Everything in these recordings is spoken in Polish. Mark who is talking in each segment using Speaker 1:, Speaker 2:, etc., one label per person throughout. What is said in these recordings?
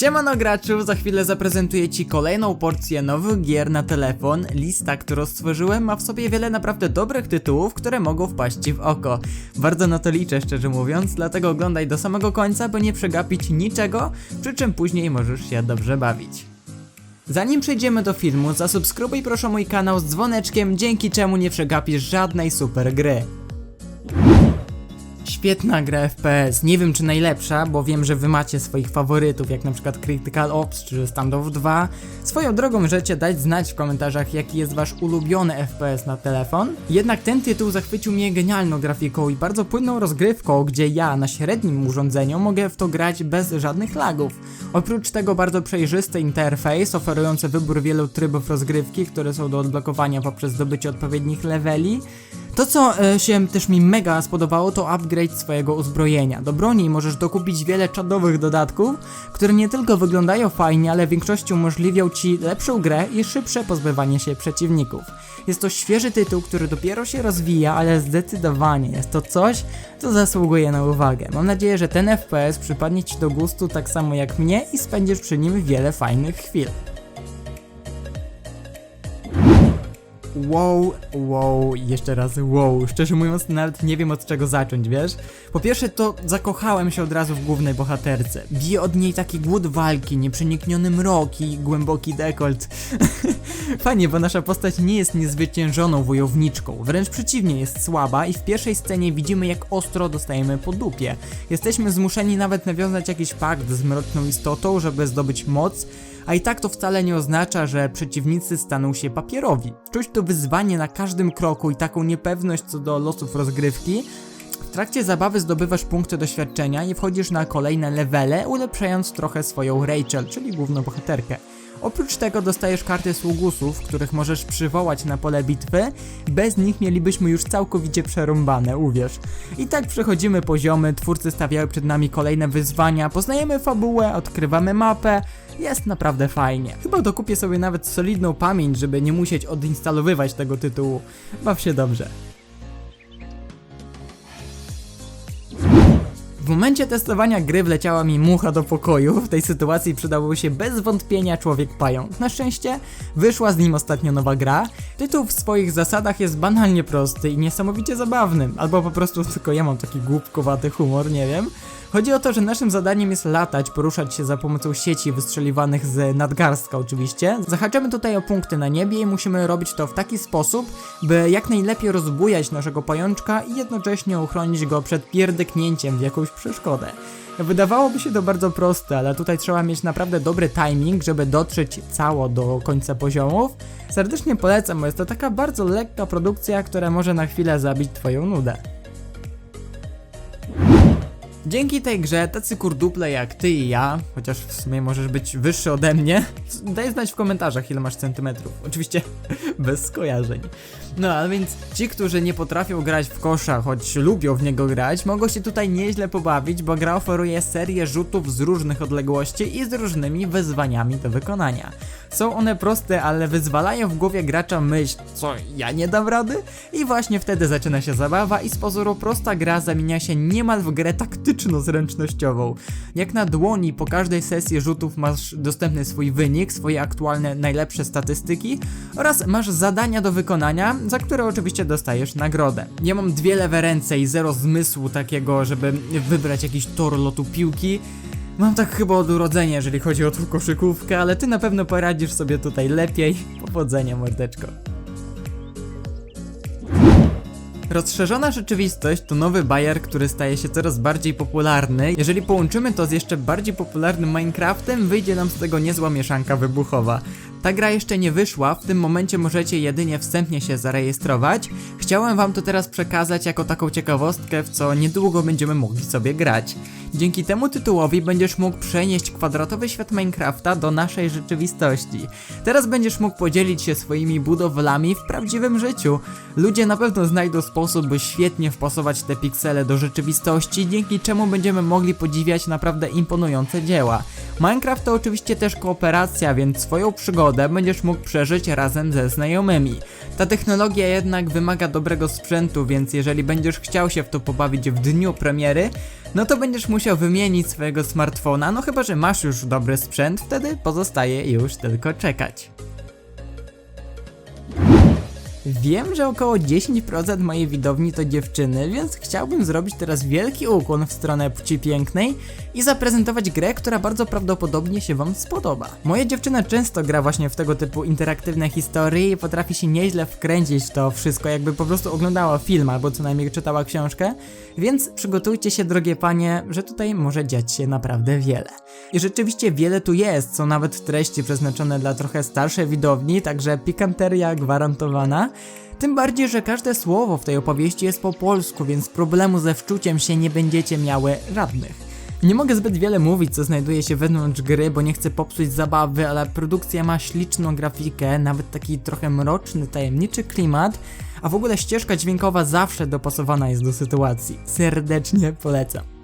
Speaker 1: Siemano graczu, za chwilę zaprezentuję Ci kolejną porcję nowych gier na telefon. Lista, którą stworzyłem ma w sobie wiele naprawdę dobrych tytułów, które mogą wpaść Ci w oko. Bardzo na to liczę szczerze mówiąc, dlatego oglądaj do samego końca, by nie przegapić niczego, przy czym później możesz się dobrze bawić. Zanim przejdziemy do filmu, zasubskrybuj proszę mój kanał z dzwoneczkiem, dzięki czemu nie przegapisz żadnej super gry. Świetna gra FPS, nie wiem czy najlepsza, bo wiem, że wy macie swoich faworytów, jak na przykład Critical Ops czy Standoff 2. Swoją drogą możecie dać znać w komentarzach, jaki jest wasz ulubiony FPS na telefon. Jednak ten tytuł zachwycił mnie genialną grafiką i bardzo płynną rozgrywką, gdzie ja na średnim urządzeniu mogę w to grać bez żadnych lagów. Oprócz tego bardzo przejrzysty interfejs, oferujący wybór wielu trybów rozgrywki, które są do odblokowania poprzez zdobycie odpowiednich leveli. To co e, się też mi mega spodobało to upgrade swojego uzbrojenia. Do broni możesz dokupić wiele czadowych dodatków, które nie tylko wyglądają fajnie, ale w większości umożliwią ci lepszą grę i szybsze pozbywanie się przeciwników. Jest to świeży tytuł, który dopiero się rozwija, ale zdecydowanie jest to coś, co zasługuje na uwagę. Mam nadzieję, że ten FPS przypadnie ci do gustu tak samo jak mnie i spędzisz przy nim wiele fajnych chwil. Wow, wow, jeszcze raz wow. Szczerze mówiąc, nawet nie wiem od czego zacząć, wiesz? Po pierwsze, to zakochałem się od razu w głównej bohaterce. Bije od niej taki głód walki, nieprzenikniony mrok i głęboki dekolt. Fajnie, bo nasza postać nie jest niezwyciężoną wojowniczką, wręcz przeciwnie, jest słaba i w pierwszej scenie widzimy jak ostro dostajemy po dupie. Jesteśmy zmuszeni nawet nawiązać jakiś pakt z mroczną istotą, żeby zdobyć moc, a i tak to wcale nie oznacza, że przeciwnicy staną się papierowi. Czuć to wyzwanie na każdym kroku i taką niepewność co do losów rozgrywki. W trakcie zabawy zdobywasz punkty doświadczenia i wchodzisz na kolejne levele, ulepszając trochę swoją Rachel, czyli główną bohaterkę. Oprócz tego dostajesz karty sługusów, których możesz przywołać na pole bitwy. Bez nich mielibyśmy już całkowicie przerąbane, uwierz. I tak przechodzimy poziomy, twórcy stawiają przed nami kolejne wyzwania, poznajemy fabułę, odkrywamy mapę. Jest naprawdę fajnie. Chyba dokupię sobie nawet solidną pamięć, żeby nie musieć odinstalowywać tego tytułu. Baw się dobrze. Momencie testowania gry wleciała mi mucha do pokoju. W tej sytuacji przydałby się bez wątpienia człowiek pająk. Na szczęście wyszła z nim ostatnio nowa gra. Tytuł w swoich zasadach jest banalnie prosty i niesamowicie zabawny. Albo po prostu tylko ja mam taki głupkowaty humor, nie wiem. Chodzi o to, że naszym zadaniem jest latać, poruszać się za pomocą sieci wystrzeliwanych z nadgarstka oczywiście. Zahaczamy tutaj o punkty na niebie i musimy robić to w taki sposób, by jak najlepiej rozbujać naszego pajączka i jednocześnie uchronić go przed pierdyknięciem w jakąś przeszkodę. Wydawałoby się to bardzo proste, ale tutaj trzeba mieć naprawdę dobry timing, żeby dotrzeć cało do końca poziomów. Serdecznie polecam, bo jest to taka bardzo lekka produkcja, która może na chwilę zabić twoją nudę. Dzięki tej grze tacy kurduple jak ty i ja, chociaż w sumie możesz być wyższy ode mnie, daj znać w komentarzach ile masz centymetrów. Oczywiście bez skojarzeń. No a więc ci, którzy nie potrafią grać w kosza, choć lubią w niego grać, mogą się tutaj nieźle pobawić, bo gra oferuje serię rzutów z różnych odległości i z różnymi wyzwaniami do wykonania. Są one proste, ale wyzwalają w głowie gracza myśl, co ja nie dam rady? I właśnie wtedy zaczyna się zabawa i z pozoru prosta gra zamienia się niemal w grę taktyczno-zręcznościową. Jak na dłoni po każdej sesji rzutów masz dostępny swój wynik, swoje aktualne najlepsze statystyki oraz masz zadania do wykonania, za które oczywiście dostajesz nagrodę. Ja mam dwie lewe ręce i zero zmysłu takiego, żeby wybrać jakiś tor lotu piłki. Mam tak chyba od urodzenia, jeżeli chodzi o tą koszykówkę, ale ty na pewno poradzisz sobie tutaj lepiej. Powodzenia, mordeczko. Rozszerzona rzeczywistość to nowy bajer, który staje się coraz bardziej popularny. Jeżeli połączymy to z jeszcze bardziej popularnym Minecraftem, wyjdzie nam z tego niezła mieszanka wybuchowa. Ta gra jeszcze nie wyszła, w tym momencie możecie jedynie wstępnie się zarejestrować. Chciałem wam to teraz przekazać jako taką ciekawostkę, w co niedługo będziemy mogli sobie grać. Dzięki temu tytułowi będziesz mógł przenieść kwadratowy świat Minecrafta do naszej rzeczywistości. Teraz będziesz mógł podzielić się swoimi budowlami w prawdziwym życiu. Ludzie na pewno znajdą sposób, by świetnie wpasować te piksele do rzeczywistości, dzięki czemu będziemy mogli podziwiać naprawdę imponujące dzieła. Minecraft to oczywiście też kooperacja, więc swoją przygodę będziesz mógł przeżyć razem ze znajomymi. Ta technologia jednak wymaga dobrego sprzętu, więc jeżeli będziesz chciał się w to pobawić w dniu premiery, no to będziesz musiał wymienić swojego smartfona, no chyba, że masz już dobry sprzęt, wtedy pozostaje już tylko czekać. Wiem, że około 10% mojej widowni to dziewczyny, więc chciałbym zrobić teraz wielki ukłon w stronę płci pięknej i zaprezentować grę, która bardzo prawdopodobnie się wam spodoba. Moja dziewczyna często gra właśnie w tego typu interaktywne historie i potrafi się nieźle wkręcić w to wszystko, jakby po prostu oglądała film albo co najmniej czytała książkę, więc przygotujcie się, drogie panie, że tutaj może dziać się naprawdę wiele. I rzeczywiście wiele tu jest, są nawet treści przeznaczone dla trochę starszej widowni, także pikanteria gwarantowana. Tym bardziej, że każde słowo w tej opowieści jest po polsku, więc problemu ze wczuciem się nie będziecie miały żadnych. Nie mogę zbyt wiele mówić, co znajduje się wewnątrz gry, bo nie chcę popsuć zabawy, ale produkcja ma śliczną grafikę, nawet taki trochę mroczny, tajemniczy klimat, a w ogóle ścieżka dźwiękowa zawsze dopasowana jest do sytuacji. Serdecznie polecam.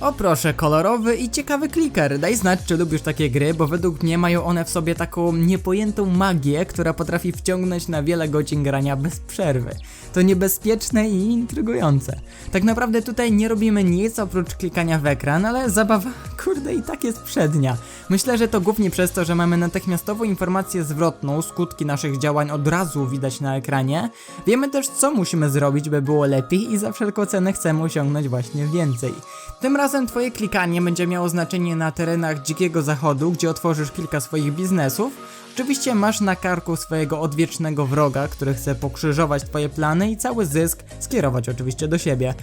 Speaker 1: O proszę, kolorowy i ciekawy kliker. Daj znać, czy lubisz takie gry, bo według mnie mają one w sobie taką niepojętą magię, która potrafi wciągnąć na wiele godzin grania bez przerwy. To niebezpieczne i intrygujące. Tak naprawdę tutaj nie robimy nic oprócz klikania w ekran, ale zabawa, kurde, i tak jest przednia. Myślę, że to głównie przez to, że mamy natychmiastową informację zwrotną, skutki naszych działań od razu widać na ekranie. Wiemy też, co musimy zrobić, by było lepiej i za wszelką cenę chcemy osiągnąć właśnie więcej. Tym razem twoje klikanie będzie miało znaczenie na terenach dzikiego zachodu, gdzie otworzysz kilka swoich biznesów. Oczywiście masz na karku swojego odwiecznego wroga, który chce pokrzyżować twoje plany i cały zysk skierować oczywiście do siebie.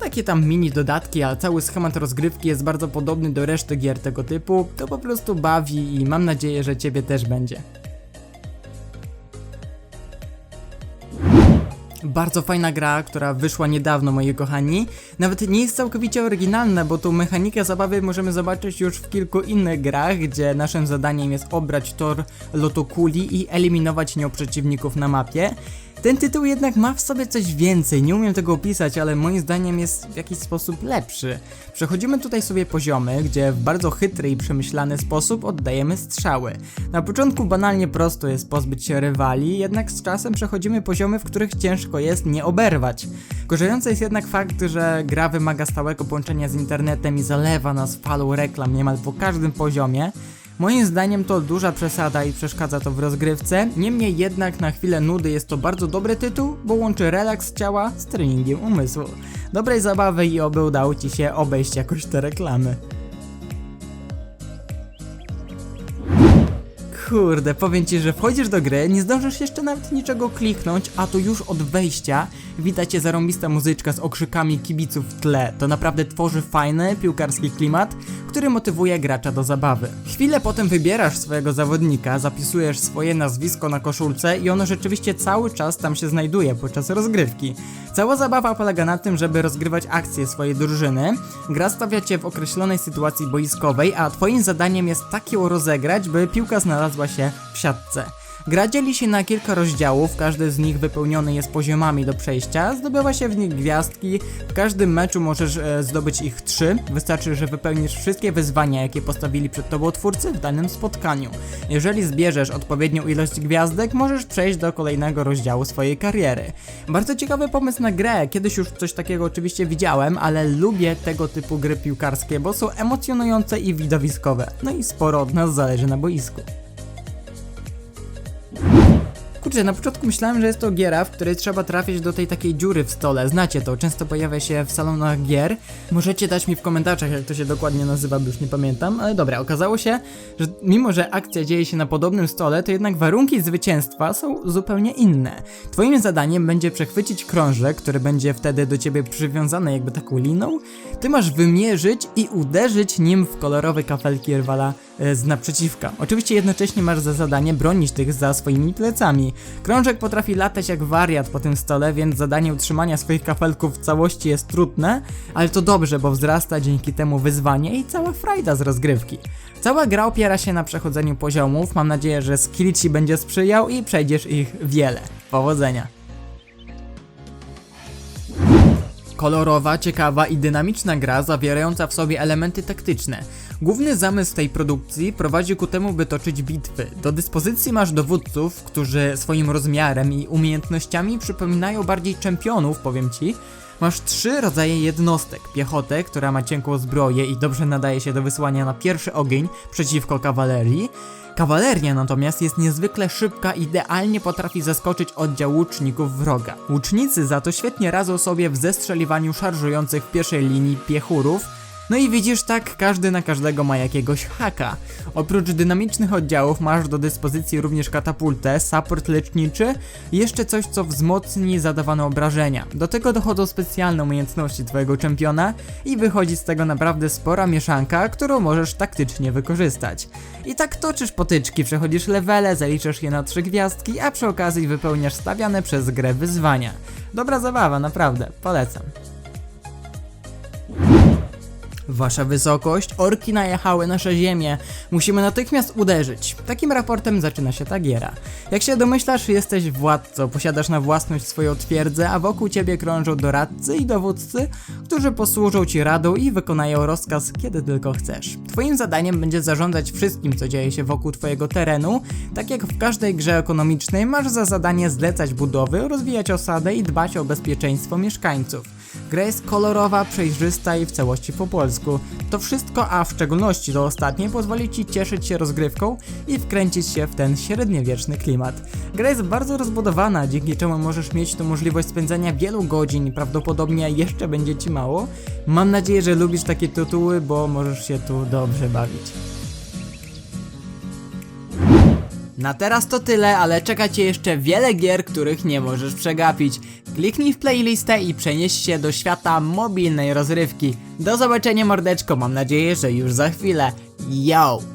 Speaker 1: Takie tam mini dodatki, a cały schemat rozgrywki jest bardzo podobny do reszty gier tego typu. To po prostu bawi i mam nadzieję, że ciebie też będzie. Bardzo fajna gra, która wyszła niedawno, moi kochani. Nawet nie jest całkowicie oryginalna, bo tą mechanikę zabawy możemy zobaczyć już w kilku innych grach, gdzie naszym zadaniem jest obrać tor lotokuli i eliminować nią przeciwników na mapie. Ten tytuł jednak ma w sobie coś więcej, nie umiem tego opisać, ale moim zdaniem jest w jakiś sposób lepszy. Przechodzimy tutaj sobie poziomy, gdzie w bardzo chytry i przemyślany sposób oddajemy strzały. Na początku banalnie prosto jest pozbyć się rywali, jednak z czasem przechodzimy poziomy, w których ciężko jest nie oberwać. Gorzający jest jednak fakt, że gra wymaga stałego połączenia z internetem i zalewa nas falą reklam niemal po każdym poziomie. Moim zdaniem to duża przesada i przeszkadza to w rozgrywce, niemniej jednak na chwilę nudy jest to bardzo dobry tytuł, bo łączy relaks ciała z treningiem umysłu. Dobrej zabawy i oby udało Ci się obejść jakoś te reklamy. Kurde, powiem ci, że wchodzisz do gry, nie zdążysz jeszcze nawet niczego kliknąć, a tu już od wejścia widać cię zarąbista muzyczka z okrzykami kibiców w tle. To naprawdę tworzy fajny, piłkarski klimat, który motywuje gracza do zabawy. Chwilę potem wybierasz swojego zawodnika, zapisujesz swoje nazwisko na koszulce i ono rzeczywiście cały czas tam się znajduje podczas rozgrywki. Cała zabawa polega na tym, żeby rozgrywać akcje swojej drużyny. Gra stawia cię w określonej sytuacji boiskowej, a twoim zadaniem jest tak ją rozegrać, by piłka znalazła się w siatce. Gra dzieli się na kilka rozdziałów, każdy z nich wypełniony jest poziomami do przejścia, zdobywa się w nich gwiazdki, w każdym meczu możesz e, zdobyć ich trzy, wystarczy, że wypełnisz wszystkie wyzwania, jakie postawili przed tobą twórcy w danym spotkaniu. Jeżeli zbierzesz odpowiednią ilość gwiazdek, możesz przejść do kolejnego rozdziału swojej kariery. Bardzo ciekawy pomysł na grę, kiedyś już coś takiego oczywiście widziałem, ale lubię tego typu gry piłkarskie, bo są emocjonujące i widowiskowe, no i sporo od nas zależy na boisku. Kurczę, na początku myślałem, że jest to giera, w której trzeba trafić do tej takiej dziury w stole. Znacie to, często pojawia się w salonach gier. Możecie dać mi w komentarzach, jak to się dokładnie nazywa, bo już nie pamiętam. Ale dobra, okazało się, że mimo, że akcja dzieje się na podobnym stole, to jednak warunki zwycięstwa są zupełnie inne. Twoim zadaniem będzie przechwycić krążek, który będzie wtedy do ciebie przywiązany jakby taką liną. Ty masz wymierzyć i uderzyć nim w kolorowe kafelki rywala e, z naprzeciwka. Oczywiście jednocześnie masz za zadanie bronić tych za swoimi plecami. Krążek potrafi latać jak wariat po tym stole, więc zadanie utrzymania swoich kafelków w całości jest trudne, ale to dobrze, bo wzrasta dzięki temu wyzwanie i cała frajda z rozgrywki. Cała gra opiera się na przechodzeniu poziomów, mam nadzieję, że skill ci będzie sprzyjał i przejdziesz ich wiele. Powodzenia! Kolorowa, ciekawa i dynamiczna gra zawierająca w sobie elementy taktyczne. Główny zamysł tej produkcji prowadzi ku temu, by toczyć bitwy. Do dyspozycji masz dowódców, którzy swoim rozmiarem i umiejętnościami przypominają bardziej czempionów, powiem ci. Masz trzy rodzaje jednostek. Piechotę, która ma cienką zbroję i dobrze nadaje się do wysłania na pierwszy ogień przeciwko kawalerii. Kawaleria natomiast jest niezwykle szybka i idealnie potrafi zaskoczyć oddział łuczników wroga. Łucznicy za to świetnie radzą sobie w zestrzeliwaniu szarżujących w pierwszej linii piechurów, no i widzisz tak, każdy na każdego ma jakiegoś haka. Oprócz dynamicznych oddziałów masz do dyspozycji również katapultę, support leczniczy i jeszcze coś, co wzmocni zadawane obrażenia. Do tego dochodzą specjalne umiejętności twojego czempiona i wychodzi z tego naprawdę spora mieszanka, którą możesz taktycznie wykorzystać. I tak toczysz potyczki, przechodzisz levele, zaliczasz je na trzy gwiazdki, a przy okazji wypełniasz stawiane przez grę wyzwania. Dobra zabawa, naprawdę, polecam. Wasza wysokość, orki najechały nasze ziemię. Musimy natychmiast uderzyć. Takim raportem zaczyna się ta giera. Jak się domyślasz, jesteś władcą, posiadasz na własność swoją twierdzę, a wokół ciebie krążą doradcy i dowódcy, którzy posłużą ci radą i wykonają rozkaz, kiedy tylko chcesz. Twoim zadaniem będzie zarządzać wszystkim, co dzieje się wokół twojego terenu. Tak jak w każdej grze ekonomicznej, masz za zadanie zlecać budowy, rozwijać osadę i dbać o bezpieczeństwo mieszkańców. Gra jest kolorowa, przejrzysta i w całości po polsku. To wszystko, a w szczególności to ostatnie, pozwoli Ci cieszyć się rozgrywką i wkręcić się w ten średniowieczny klimat. Gra jest bardzo rozbudowana, dzięki czemu możesz mieć tu możliwość spędzania wielu godzin prawdopodobnie jeszcze będzie Ci mało. Mam nadzieję, że lubisz takie tytuły, bo możesz się tu dobrze bawić. Na teraz to tyle, ale czeka Cię jeszcze wiele gier, których nie możesz przegapić. Kliknij w playlistę i przenieś się do świata mobilnej rozrywki. Do zobaczenia mordeczko, mam nadzieję, że już za chwilę. Yo!